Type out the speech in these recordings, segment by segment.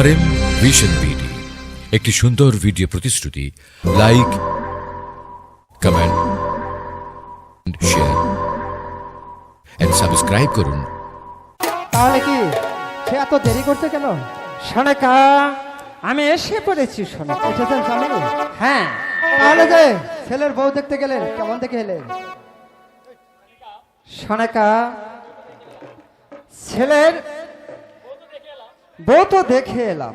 আর M vision BD একটি সুন্দর video প্রতিশ্রুতি like comment share and subscribe করুন। তাহলে কি সে এত দেরি করছে কেন? সোনাকা আমি এসে পড়েছি সোনাকা এসেছেন স্বামী? হ্যাঁ। তাহলে যে ছেলের বউ দেখতে গেলেন কেমন দেখে এলেন? সোনাকা ছেলের বউ তো দেখে এলাম।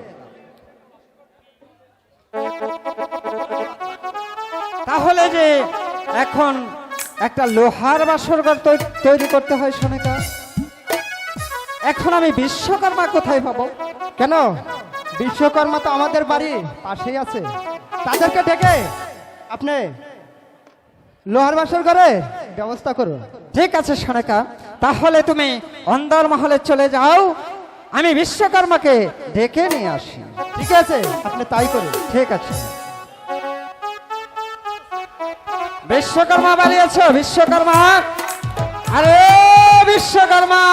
তাহলে যে এখন একটা লোহার বাসর ঘর তৈরি করতে হয় সোনাকা। এখন আমি বিশ্বকর্মা কোথায় পাবো? কেন? বিশ্বকর্মা তো আমাদের বাড়ি পাশেই আছে। তাদেরকে ডেকে আপনি লোহার বাসর করে ব্যবস্থা করুন। ঠিক আছে, সোনাকা। তাহলে তুমি অন্দর মহলে চলে যাও। আমি বিশ্বকর্মাকে ডেকে নিয়ে আসি। ঠিক আছে? আপনি তাই করুন। ঠিক আছে। বিশ্বকর্মা বাড়িয়েছ, বিশ্বকর্মা? আরে বিশ্বকর্মা!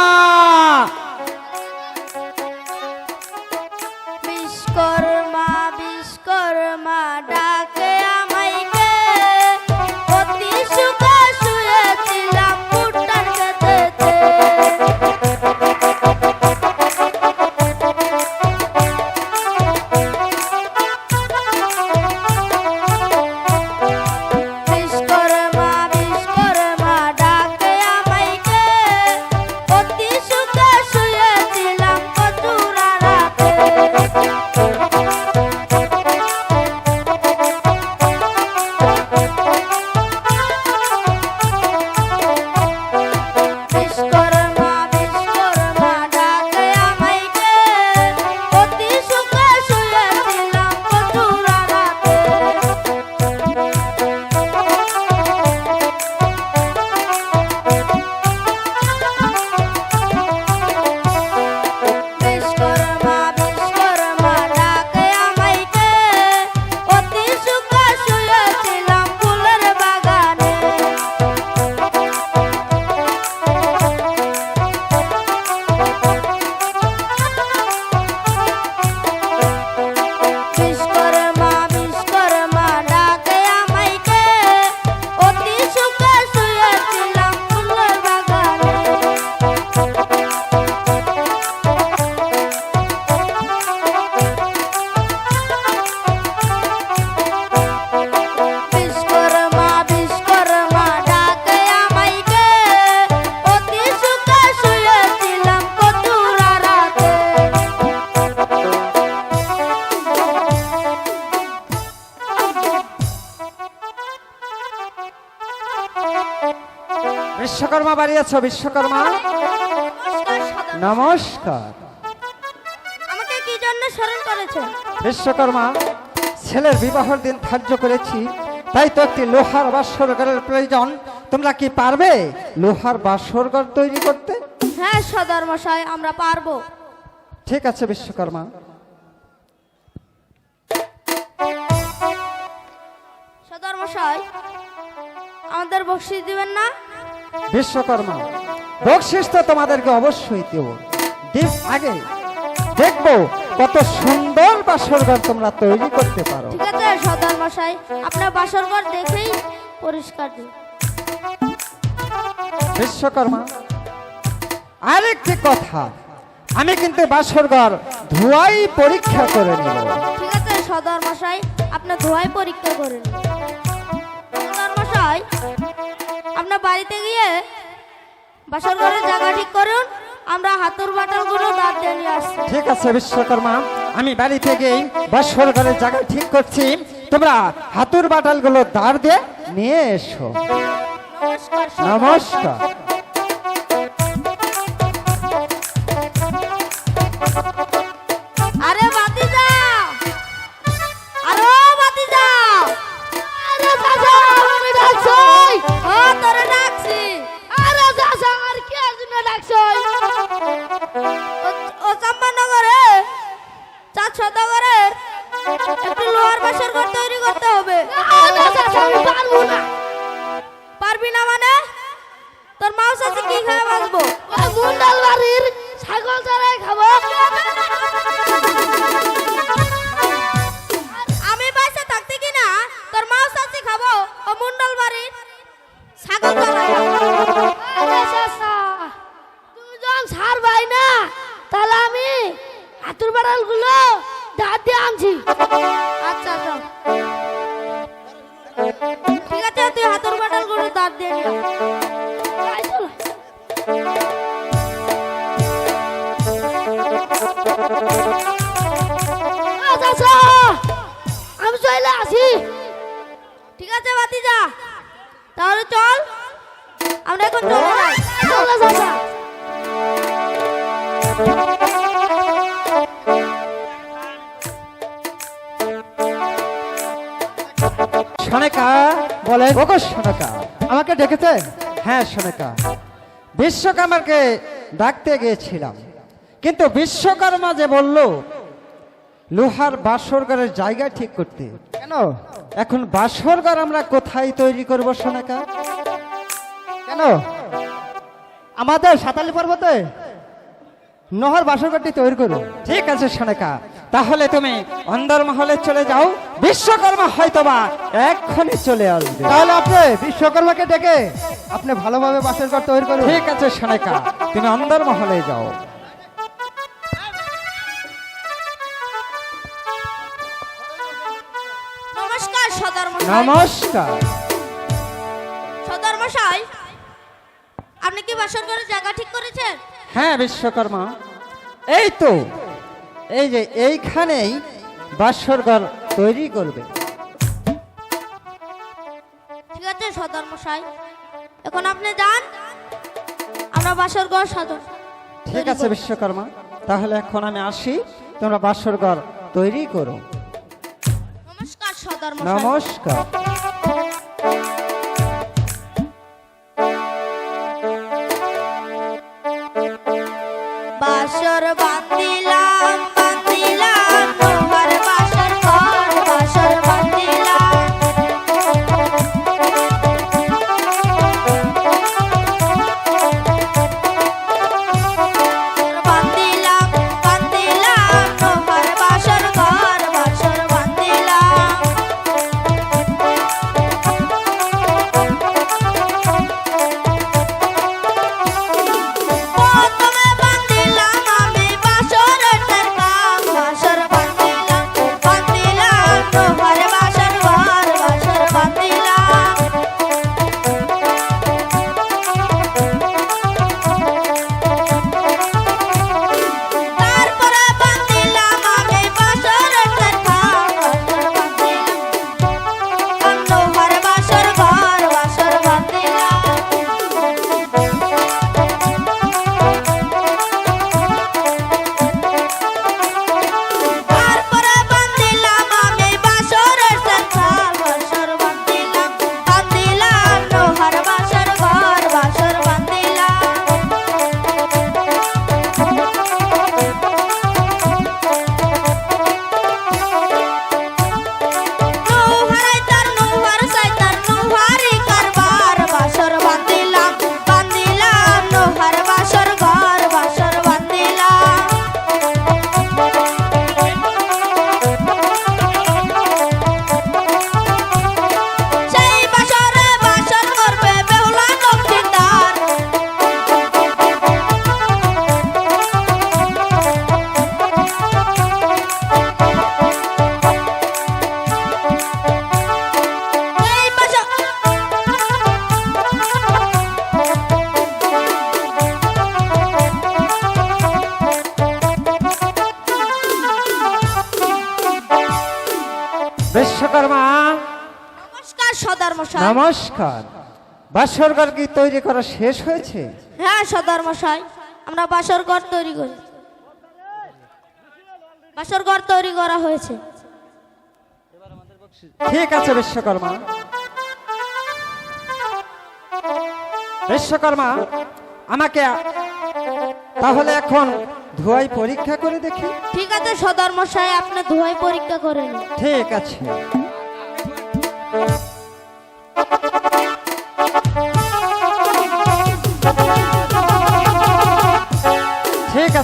বাড়িয়েছ বিশ্বকর্মা? নমস্কার। আমাকে কি জন্য স্মরণ করেছেন বিশ্বকর্মা ছেলের বিবাহের দিন ধার্য করেছি তাই তো একটি লোহার বাসরঘরের প্রয়োজন। তোমরা কি পারবে লোহার বাসরঘর তৈরি করতে? হ্যাঁ সদর মশাই আমরা পারব। ঠিক আছে বিশ্বকর্মা। সদর মশাই আমাদের বকশিস দিবেন না? বিশ্বকর্মা বকশিস তো তোমাদেরকে অবশ্যই দেব। দেব আগে দেখব কত সুন্দর বাসরঘর তোমরা তৈরি করতে পারো। ঠিক আছে সদর মশাই আপনার বাসর ঘর দেখেই পরিষ্কার দিন। বিশ্বকর্মা আরেকটি কথা আমি কিন্তু বাসরঘর ধোয়াই পরীক্ষা করে নেব। ঠিক আছে সদর মশাই আপনার ধোয়াই পরীক্ষা করে করেন সদর মশাই আপনার বাড়িতে গিয়ে বাসর ঘরের জায়গা ঠিক করুন আমরা হাতুর বাটালগুলো দাঁত দিয়ে নিয়ে আসছি। ঠিক আছে বিশ্বকর্মা। আমি বাড়ি থেকেই বাসর ঘরের জায়গা ঠিক করছি। তোমরা হাতুর বাটালগুলো দাঁড় দিয়ে নিয়ে এসো। নমস্কার। আমি চলে আসি। ঠিক আছে বাতি যা তাহলে চল। আমরা এখন চলে যাই। বলে, ওগো আমাকে ডেকেছে? হ্যাঁ সোনেকা, বিশ্বকর্মাকে ডাকতে গিয়েছিলাম। কিন্তু বিশ্বকর্মা যে বলল লোহার বাসর ঘরের জায়গা ঠিক করতে। কেন? এখন বাসর ঘর আমরা কোথায় তৈরি করব সোনাকা? কেন? আমাদের সাতালি পর্বতে নহর বাসরঘরটি তৈরি করো ঠিক আছে সোনাকা। তাহলে তুমি অন্দরমহলে চলে যাও। বিশ্বকর্মা হয়তোবা এক্ষুনি চলে আসবে। তাহলে আপনি বিশ্বকর্মাকে ডেকে আপনি ভালোভাবে বাসর ঘর তৈরি করুন। ঠিক আছে সোনাকা। তুমি অন্দরমহলে যাও। নমস্কার। সদর মশাই আপনি কি বাসর ঘরের জায়গা ঠিক করেছেন? হ্যাঁ বিশ্বকর্মা। এই তো এই যে এইখানেই বাসর ঘর তৈরি করবে। ঠিক আছে সদর মশাই এখন আপনি যান আমরা বাসর ঘর সাধন ঠিক আছে বিশ্বকর্মা। তাহলে এখন আমি আসি তোমরা বাসর ঘর তৈরি করো। নমস্কার। নমস্কার। বাসর ঘর কি তৈরি করা শেষ হয়েছে? হ্যাঁ সদর মশাই আমরা বাসর ঘর তৈরি করি। বাসর ঘর তৈরি করা হয়েছে। ঠিক আছে বিশ্বকর্মা। বিশ্বকর্মা আমাকে তাহলে এখন ধোয়াই পরীক্ষা করে দেখি। ঠিক আছে সদর মশাই আপনি ধোয়াই পরীক্ষা করেন ঠিক আছে।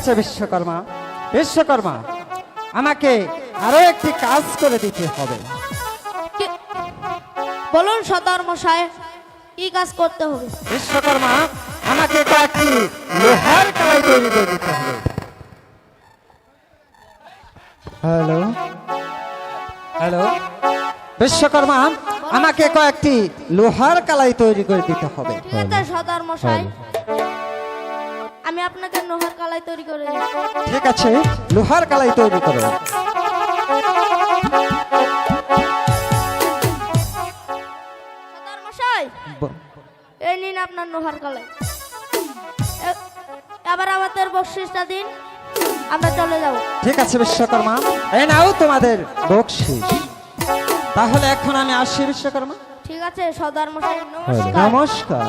আছে বিশ্বকর্মা। বিশ্বকর্মা আমাকে আরও একটি কাজ করে দিতে হবে। বলুন সদর মশাই কি কাজ করতে হবে? বিশ্বকর্মা আমাকে কয়েকটি লোহার কালাই তৈরি করে দিতে হবে। হ্যালো। হ্যালো। বিশ্বকর্মা আমাকে কয়েকটি লোহার কালাই তৈরি করে দিতে হবে। ঠিক আছে সদর মশাই। আমি আপনাকে লোহার কালাই তৈরি করে ঠিক আছে লোহার কালাই তৈরি করো। সদর মশাই এই নিন আপনার নোহার কলে এ- এবার আমাদের বকশিসটা দিন আমরা চলে যাব। ঠিক আছে বিশ্বকর্মা। এই নাও তোমাদের বকশিস। তাহলে এখন আমি আসি বিশ্বকর্মা। ঠিক আছে সর্দার মশাই নমস্কার। নমস্কার।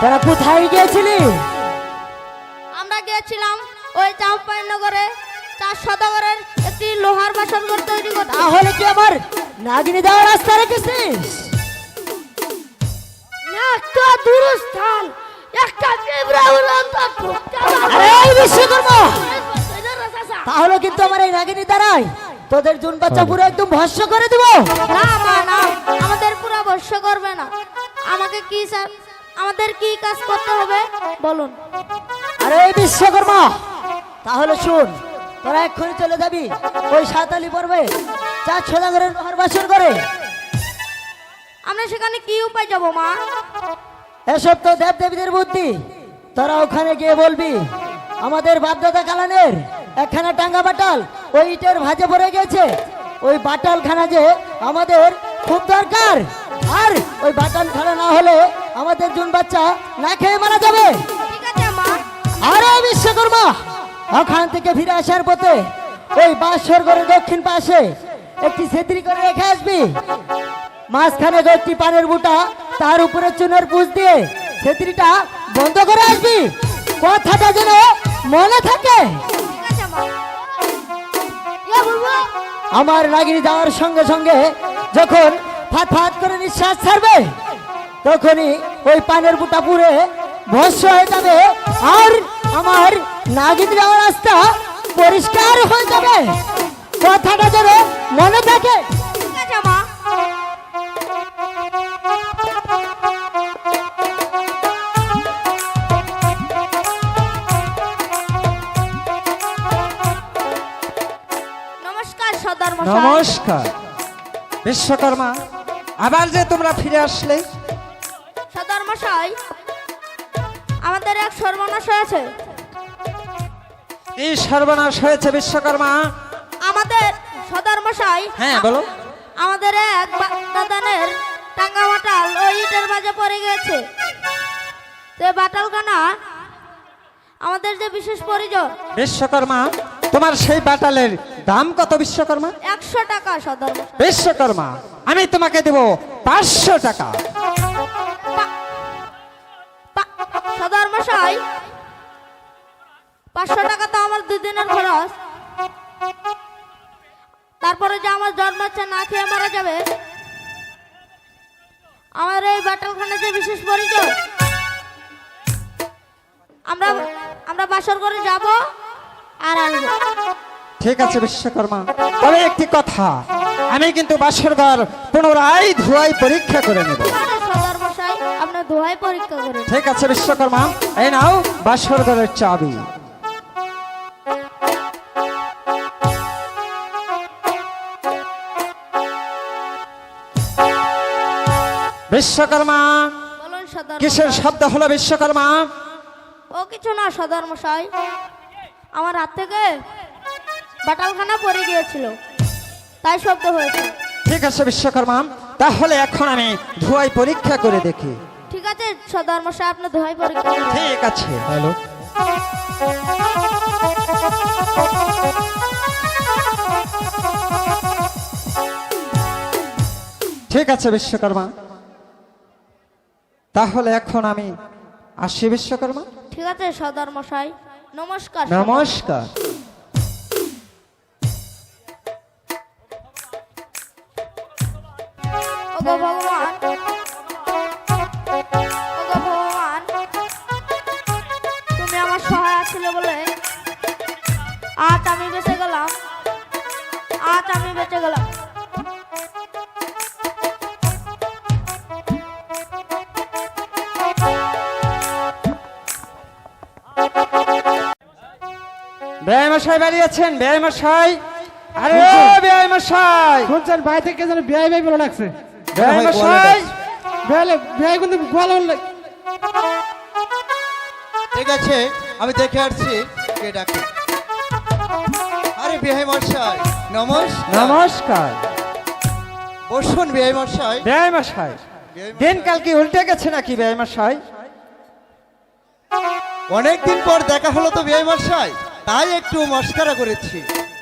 তোরা কোথায় গিয়েছিলি? আমরা গিয়েছিলাম ওই চাম্পায়নগরে চার শতকরের একটি লোহার বাসন ঘর তৈরি করতে। তাহলে কি আমার নাগিনী দেওয়ার রাস্তা রেখেছিস? একটা দূরস্থান। একটা পিঁপড়া উড়ন্ত আরে এই বিশ্বকর্মা! তাহলে কিন্তু আমার এই নাগিনী দ্বারাই তোদের জুন বাচ্চা পুরো একদম ভস্য করে দিব। না না আমাদের পুরো বর্ষ করবে না। আমাকে কি স্যার আমাদের কি কাজ করতে হবে? বলুন। আরে বিশ্বকর্মা তাহলে শুন তোরা এক্ষুনি চলে যাবি ওই সাঁতালি পর্বে চার সদাগরের লোহার বাসন করে। আমরা সেখানে কি উপায় যাব মা? এসব তো দেব দেবীদের বুদ্ধি। তোরা ওখানে গিয়ে বলবি আমাদের বাপদাদা কালানের একখানা টাঙ্গা বাটাল ওই ইটের ভাজে পড়ে গেছে। ওই বাটাল খানা যে আমাদের খুব দরকার। আর ওই না হলে আমাদের জুন বাচ্চা না খেয়ে মারা যাবে। আরে বিশ্বকর্মা ওখান থেকে ফিরে আসার পথে ওই বাঁশর করে দক্ষিণ পাশে একটি সেত্রি করে রেখে আসবি। মাঝখানে একটি পানের বুটা তার উপরে চুনের পুষ দিয়ে সেত্রিটা বন্ধ করে আসবি। কথাটা যেন মনে থাকে। আমার নাগিনী যাওয়ার সঙ্গে সঙ্গে যখন ফাত ফাত নিঃশ্বাস ছাড়বে তখনই ওই পানের বুটা পুড়ে ভস্য হয়ে যাবে আর আমার নাগিনী যাওয়ার রাস্তা পরিষ্কার হয়ে যাবে। কথাটা যেন মনে থাকে। নমস্কার। বিশ্বকর্মা আবার যে তোমরা ফিরে আসলে? আমাদের এক সর্বনাশ হয়েছে। এই সর্বনাশ হয়েছে বিশ্বকর্মা? আমাদের সর্দার মশাই হ্যাঁ, বলো। আমাদের এক দাদানের টাঙ্গা বাটাল ওই ইটের মাঝে পড়ে গেছে। তো বাটালখানা আমাদের যে বিশেষ পরিজন বিশ্বকর্মা তোমার সেই বাটালের দাম কত বিশ্বকর্মা? একশো টাকা সদর বিশ্বকর্মা আমি তোমাকে দেব পাঁচশো টাকা। সদর মশাই পাঁচশো টাকা তো আমার দুদিনের খরচ। তারপরে যে আমার জন্ম হচ্ছে না খেয়ে মারা যাবে আমার এই বাটালখানে যে বিশেষ পরিচয় আমরা আমরা বাসর করে যাব আর আসব ঠিক আছে বিশ্বকর্মা। তবে একটি কথা আমি কিন্তু বাসর ঘর পুনরায় ধোয়াই পরীক্ষা করে নেব। ঠিক আছে বিশ্বকর্মা এই নাও বাসর ঘরের চাবি। বিশ্বকর্মা কিসের। শব্দ হলো বিশ্বকর্মা? ও কিছু না সদর মশাই। আমার হাত থেকে বাটালখানা পড়ে গিয়েছিল। তাই শব্দ হয়েছে। ঠিক আছে বিশ্বকর্মা তাহলে এখন আমি ধোয়াই পরীক্ষা করে দেখি। ঠিক আছে সদর মশাই আপনি দোহাই পরীক্ষা করুন। ঠিক আছে। হ্যালো। ঠিক আছে বিশ্বকর্মা। তাহলে এখন আমি আসি বিশ্বকর্মা। ঠিক আছে সদর মশাই। নমস্কার নমস্কার। মশাই বাড়িয়েছেন ব্যয় মশাই আরে ব্যয় মশাই শুনছেন? ভাই থেকে যেন বিয়ে ভাই বলে লাগছে গোয়াল ঠিক আছে আমি দেখে আসছি। কে ডাকে? আরে বিহাই মশাই নমস্কার। নমস্কার। বসুন বিহাই মশাই। ব্যয় মশাই দিনকাল কি উল্টে গেছে নাকি ব্যয় মশাই? অনেকদিন পর দেখা হলো তো বিহাই মশাই তাই একটু মস্কারা করেছি।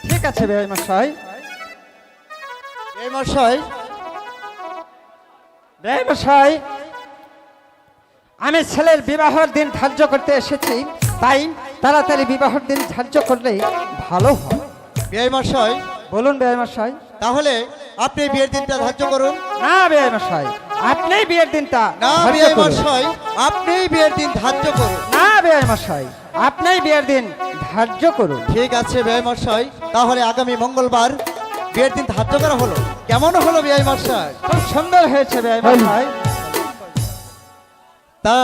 ঠিক আছে ব্যয় মশাই। বিহাই মশাই মশাই আমি ছেলের বিবাহের দিন ধার্য করতে এসেছি তাই তাড়াতাড়ি বিবাহের দিন ধার্য করলে ভালো হয়। মশাই। বলুন ব্যয় মশাই। তাহলে আপনি বিয়ের দিনটা ধার্য করুন। না ব্যয় মশাই আপনি বিয়ের দিনটা না মশাই আপনি বিয়ের দিন ধার্য করুন। না ব্যয় মশাই আপনি বিয়ের দিন ধার্য করুন। ঠিক আছে বিহাই মশাই তাহলে আগামী মঙ্গলবার বিয়ের দিন ধার্য করা হলো। কেমন হলো বিহাই মশাই খুব সুন্দর হয়েছে ব্যয় মশাই তা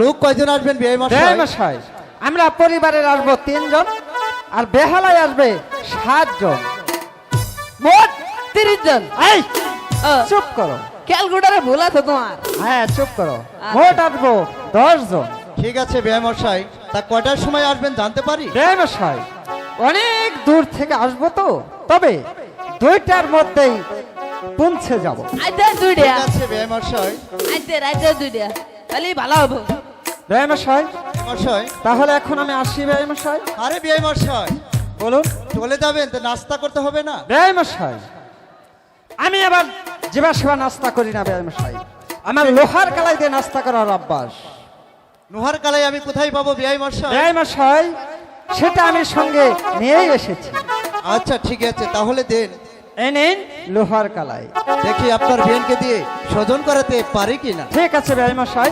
লোক কয়জন আসবেন মশাই মশাই আমরা পরিবারের আসব তিনজন আর বেহালায় আসবে সাতজন। মোট তিরিশ জন এই চুপ করো। ক্যালকুলেটারে ভুল আছে তোমার। হ্যাঁ চুপ করো। মোট আসব দশ জন ঠিক আছে বিহাই মশাই তা কয়টার সময় আসবেন জানতে পারি? ব্যয় মশাই অনেক দূর থেকে আসব তো। তবে দুইটার মধ্যেই পৌঁছে যাব। আইতে দুইটা। আছে আইতে রাইতে দুইটা। ভালো হব। ব্যয় মশাই তাহলে এখন আমি আসি ব্যয় মশাই আরে বিহাই মশাই বলুন। চলে যাবেন তো নাস্তা করতে হবে না? ব্যয় মশাই আমি আবার জীবা সেবা নাস্তা করি না ব্যয় মশাই আমার লোহার কালাই দিয়ে নাস্তা করার অভ্যাস। লোহার কালাই আমি কোথায় পাবো ব্যয় মশাই সেটা আমি সঙ্গে নিয়েই এসেছি। আচ্ছা ঠিক আছে তাহলে দেন। লোহার কালাই। দেখি আপনার দিয়ে করাতে পারি কিনা। ঠিক আছে মশাই।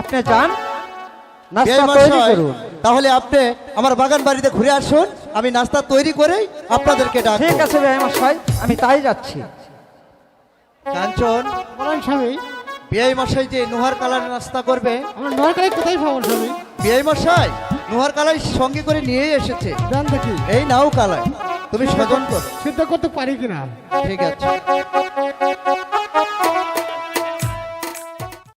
আপনি যান। নাস্তা তৈরি করুন। তাহলে আপনি আমার বাগান বাড়িতে ঘুরে আসুন। আমি নাস্তা তৈরি করেই আপনাদেরকে ডাক ঠিক আছে মশাই আমি তাই যাচ্ছি। কাঞ্চন বলেন স্বামী। বিয়াই মশাই যে নোহার কালার নাস্তা করবে। আমরা নরকালে কোথায় পাবো স্বামী? বিয়াই মশাই নোহার কালাই সঙ্গে করে নিয়েই এসেছে। জান দেখি। এই নাও কালাই। তুমি সাধন করো। সিদ্ধ করতে পারি কিনা? ঠিক আছে।